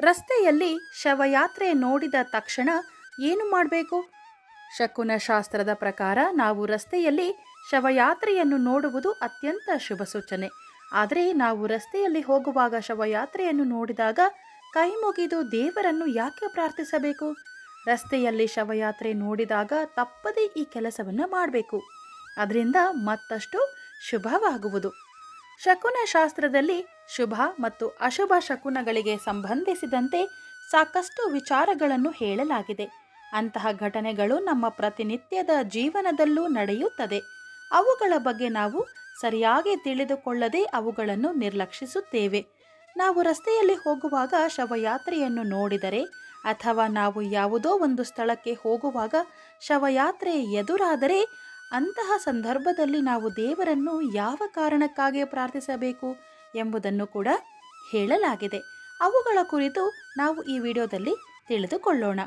ರಸ್ತೆಯಲ್ಲಿ ಶವಯಾತ್ರೆ ನೋಡಿದ ತಕ್ಷಣ ಏನು ಮಾಡಬೇಕು? ಶಕುನ ಶಾಸ್ತ್ರದ ಪ್ರಕಾರ ನಾವು ರಸ್ತೆಯಲ್ಲಿ ಶವಯಾತ್ರೆಯನ್ನು ನೋಡುವುದು ಅತ್ಯಂತ ಶುಭ ಸೂಚನೆ. ಆದರೆ ನಾವು ರಸ್ತೆಯಲ್ಲಿ ಹೋಗುವಾಗ ಶವಯಾತ್ರೆಯನ್ನು ನೋಡಿದಾಗ ಕೈ ಮುಗಿದು ದೇವರನ್ನು ಯಾಕೆ ಪ್ರಾರ್ಥಿಸಬೇಕು? ರಸ್ತೆಯಲ್ಲಿ ಶವಯಾತ್ರೆ ನೋಡಿದಾಗ ತಪ್ಪದೇ ಈ ಕೆಲಸವನ್ನು ಮಾಡಬೇಕು. ಅದರಿಂದ ಮತ್ತಷ್ಟು ಶುಭವಾಗುವುದು. ಶಕುನ ಶಾಸ್ತ್ರದಲ್ಲಿ ಶುಭ ಮತ್ತು ಅಶುಭ ಶಕುನಗಳಿಗೆ ಸಂಬಂಧಿಸಿದಂತೆ ಸಾಕಷ್ಟು ವಿಚಾರಗಳನ್ನು ಹೇಳಲಾಗಿದೆ. ಅಂತಹ ಘಟನೆಗಳು ನಮ್ಮ ಪ್ರತಿನಿತ್ಯದ ಜೀವನದಲ್ಲೂ ನಡೆಯುತ್ತದೆ. ಅವುಗಳ ಬಗ್ಗೆ ನಾವು ಸರಿಯಾಗಿ ತಿಳಿದುಕೊಳ್ಳದೆ ಅವುಗಳನ್ನು ನಿರ್ಲಕ್ಷಿಸುತ್ತೇವೆ. ನಾವು ರಸ್ತೆಯಲ್ಲಿ ಹೋಗುವಾಗ ಶವಯಾತ್ರೆಯನ್ನು ನೋಡಿದರೆ ಅಥವಾ ನಾವು ಯಾವುದೋ ಒಂದು ಸ್ಥಳಕ್ಕೆ ಹೋಗುವಾಗ ಶವಯಾತ್ರೆ ಎದುರಾದರೆ ಅಂತಹ ಸಂದರ್ಭದಲ್ಲಿ ನಾವು ದೇವರನ್ನು ಯಾವ ಕಾರಣಕ್ಕಾಗಿ ಪ್ರಾರ್ಥಿಸಬೇಕು? ಎಂಬುದನ್ನು ಕೂಡ ಹೇಳಲಾಗಿದೆ. ಅವುಗಳ ಕುರಿತು ನಾವು ಈ ವಿಡಿಯೋದಲ್ಲಿ ತಿಳಿದುಕೊಳ್ಳೋಣ.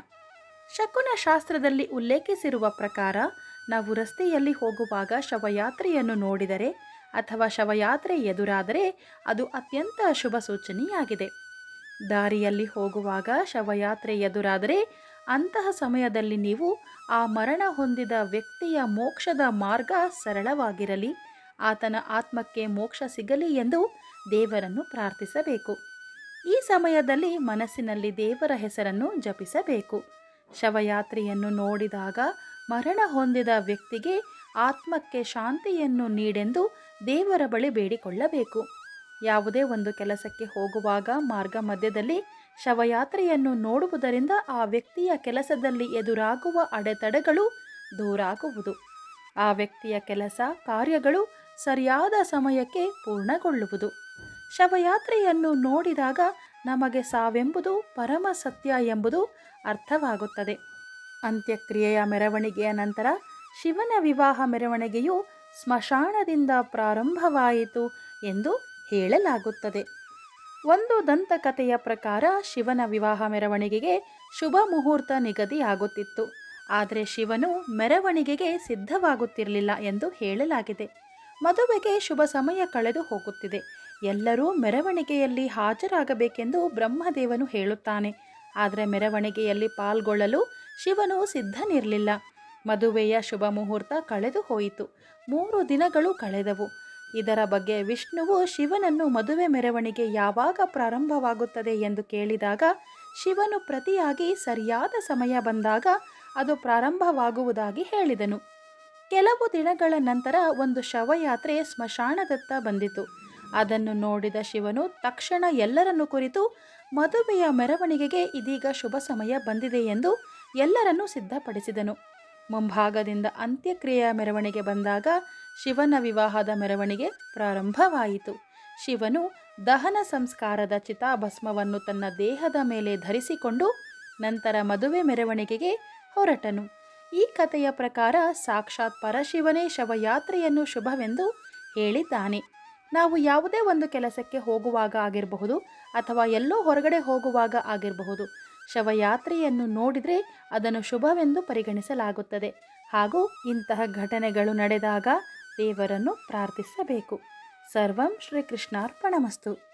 ಶಕುನ ಶಾಸ್ತ್ರದಲ್ಲಿ ಉಲ್ಲೇಖಿಸಿರುವ ಪ್ರಕಾರ, ನಾವು ರಸ್ತೆಯಲ್ಲಿ ಹೋಗುವಾಗ ಶವಯಾತ್ರೆಯನ್ನು ನೋಡಿದರೆ ಅಥವಾ ಶವಯಾತ್ರೆ ಎದುರಾದರೆ ಅದು ಅತ್ಯಂತ ಶುಭ ಸೂಚನೆಯಾಗಿದೆ. ದಾರಿಯಲ್ಲಿ ಹೋಗುವಾಗ ಶವಯಾತ್ರೆ ಎದುರಾದರೆ ಅಂತಹ ಸಮಯದಲ್ಲಿ ನೀವು ಆ ಮರಣ ಹೊಂದಿದ ವ್ಯಕ್ತಿಯ ಮೋಕ್ಷದ ಮಾರ್ಗ ಸರಳವಾಗಿರಲಿ. ಆತನ ಆತ್ಮಕ್ಕೆ ಮೋಕ್ಷ ಸಿಗಲಿ ಎಂದು ದೇವರನ್ನು ಪ್ರಾರ್ಥಿಸಬೇಕು. ಈ ಸಮಯದಲ್ಲಿ ಮನಸ್ಸಿನಲ್ಲಿ ದೇವರ ಹೆಸರನ್ನು ಜಪಿಸಬೇಕು. ಶವಯಾತ್ರೆಯನ್ನು ನೋಡಿದಾಗ ಮರಣ ಹೊಂದಿದ ವ್ಯಕ್ತಿಗೆ ಆತ್ಮಕ್ಕೆ ಶಾಂತಿಯನ್ನು ನೀಡೆಂದು ದೇವರ ಬಳಿ ಬೇಡಿಕೊಳ್ಳಬೇಕು. ಯಾವುದೇ ಒಂದು ಕೆಲಸಕ್ಕೆ ಹೋಗುವಾಗ ಮಾರ್ಗ ಮಧ್ಯದಲ್ಲಿ ಶವಯಾತ್ರೆಯನ್ನು ನೋಡುವುದರಿಂದ ಆ ವ್ಯಕ್ತಿಯ ಕೆಲಸದಲ್ಲಿ ಎದುರಾಗುವ ಅಡೆತಡೆಗಳು ದೂರಾಗುವುದು. ಆ ವ್ಯಕ್ತಿಯ ಕೆಲಸ ಕಾರ್ಯಗಳು ಸರಿಯಾದ ಸಮಯಕ್ಕೆ ಪೂರ್ಣಗೊಳ್ಳುವುದು. ಶವಯಾತ್ರೆಯನ್ನು ನೋಡಿದಾಗ ನಮಗೆ ಸಾವೆಂಬುದು ಪರಮ ಸತ್ಯ ಎಂಬುದು ಅರ್ಥವಾಗುತ್ತದೆ. ಅಂತ್ಯಕ್ರಿಯೆಯ ಮೆರವಣಿಗೆಯ ನಂತರ ಶಿವನ ವಿವಾಹ ಮೆರವಣಿಗೆಯು ಸ್ಮಶಾನದಿಂದ ಪ್ರಾರಂಭವಾಯಿತು ಎಂದು ಹೇಳಲಾಗುತ್ತದೆ. ಒಂದು ದಂತಕಥೆಯ ಪ್ರಕಾರ ಶಿವನ ವಿವಾಹ ಮೆರವಣಿಗೆಗೆ ಶುಭ ಮುಹೂರ್ತ ನಿಗದಿಯಾಗುತ್ತಿತ್ತು. ಆದರೆ ಶಿವನು ಮೆರವಣಿಗೆಗೆ ಸಿದ್ಧವಾಗುತ್ತಿರಲಿಲ್ಲ ಎಂದು ಹೇಳಲಾಗಿದೆ. ಮದುವೆಗೆ ಶುಭ ಸಮಯ ಕಳೆದು ಹೋಗುತ್ತಿದೆ. ಎಲ್ಲರೂ ಮೆರವಣಿಗೆಯಲ್ಲಿ ಹಾಜರಾಗಬೇಕೆಂದು ಬ್ರಹ್ಮದೇವನು ಹೇಳುತ್ತಾನೆ. ಆದರೆ ಮೆರವಣಿಗೆಯಲ್ಲಿ ಪಾಲ್ಗೊಳ್ಳಲು ಶಿವನು ಸಿದ್ಧನಿರಲಿಲ್ಲ. ಮದುವೆಯ ಶುಭ ಮುಹೂರ್ತ ಕಳೆದು ಹೋಯಿತು. ಮೂರು ದಿನಗಳು ಕಳೆದವು. ಇದರ ಬಗ್ಗೆ ವಿಷ್ಣುವು ಶಿವನನ್ನು ಮದುವೆ ಮೆರವಣಿಗೆ ಯಾವಾಗ ಪ್ರಾರಂಭವಾಗುತ್ತದೆ ಎಂದು ಕೇಳಿದಾಗ ಶಿವನು ಪ್ರತಿಯಾಗಿ ಸರಿಯಾದ ಸಮಯ ಬಂದಾಗ ಅದು ಪ್ರಾರಂಭವಾಗುವುದಾಗಿ ಹೇಳಿದನು. ಕೆಲವು ದಿನಗಳ ನಂತರ ಒಂದು ಶವಯಾತ್ರೆ ಸ್ಮಶಾನದತ್ತ ಬಂದಿತು. ಅದನ್ನು ನೋಡಿದ ಶಿವನು ತಕ್ಷಣ ಎಲ್ಲರನ್ನು ಕುರಿತು ಮದುವೆಯ ಮೆರವಣಿಗೆಗೆ ಇದೀಗ ಶುಭ ಸಮಯ ಬಂದಿದೆ ಎಂದು ಎಲ್ಲರನ್ನೂ ಸಿದ್ಧಪಡಿಸಿದನು. ಮುಂಭಾಗದಿಂದ ಅಂತ್ಯಕ್ರಿಯೆಯ ಮೆರವಣಿಗೆ ಬಂದಾಗ ಶಿವನ ವಿವಾಹದ ಮೆರವಣಿಗೆ ಪ್ರಾರಂಭವಾಯಿತು. ಶಿವನು ದಹನ ಸಂಸ್ಕಾರದ ಚಿತಾಭಸ್ಮವನ್ನು ತನ್ನ ದೇಹದ ಮೇಲೆ ಧರಿಸಿಕೊಂಡು, ನಂತರ ಮದುವೆ ಮೆರವಣಿಗೆಗೆ ಹೊರಟನು. ಈ ಕಥೆಯ ಪ್ರಕಾರ ಸಾಕ್ಷಾತ್ ಪರಶಿವನೇ ಶವಯಾತ್ರೆಯನ್ನು ಶುಭವೆಂದು ಹೇಳಿದ್ದಾನೆ. ನಾವು ಯಾವುದೇ ಒಂದು ಕೆಲಸಕ್ಕೆ ಹೋಗುವಾಗ ಆಗಿರಬಹುದು ಅಥವಾ ಎಲ್ಲೋ ಹೊರಗಡೆ ಹೋಗುವಾಗ ಆಗಿರಬಹುದು, ಶವಯಾತ್ರೆಯನ್ನು ನೋಡಿದರೆ ಅದನ್ನು ಶುಭವೆಂದು ಪರಿಗಣಿಸಲಾಗುತ್ತದೆ. ಹಾಗೂ ಇಂತಹ ಘಟನೆಗಳು ನಡೆದಾಗ ದೇವರನ್ನು ಪ್ರಾರ್ಥಿಸಬೇಕು. ಸರ್ವಂ ಶ್ರೀಕೃಷ್ಣಾರ್ಪಣಮಸ್ತು.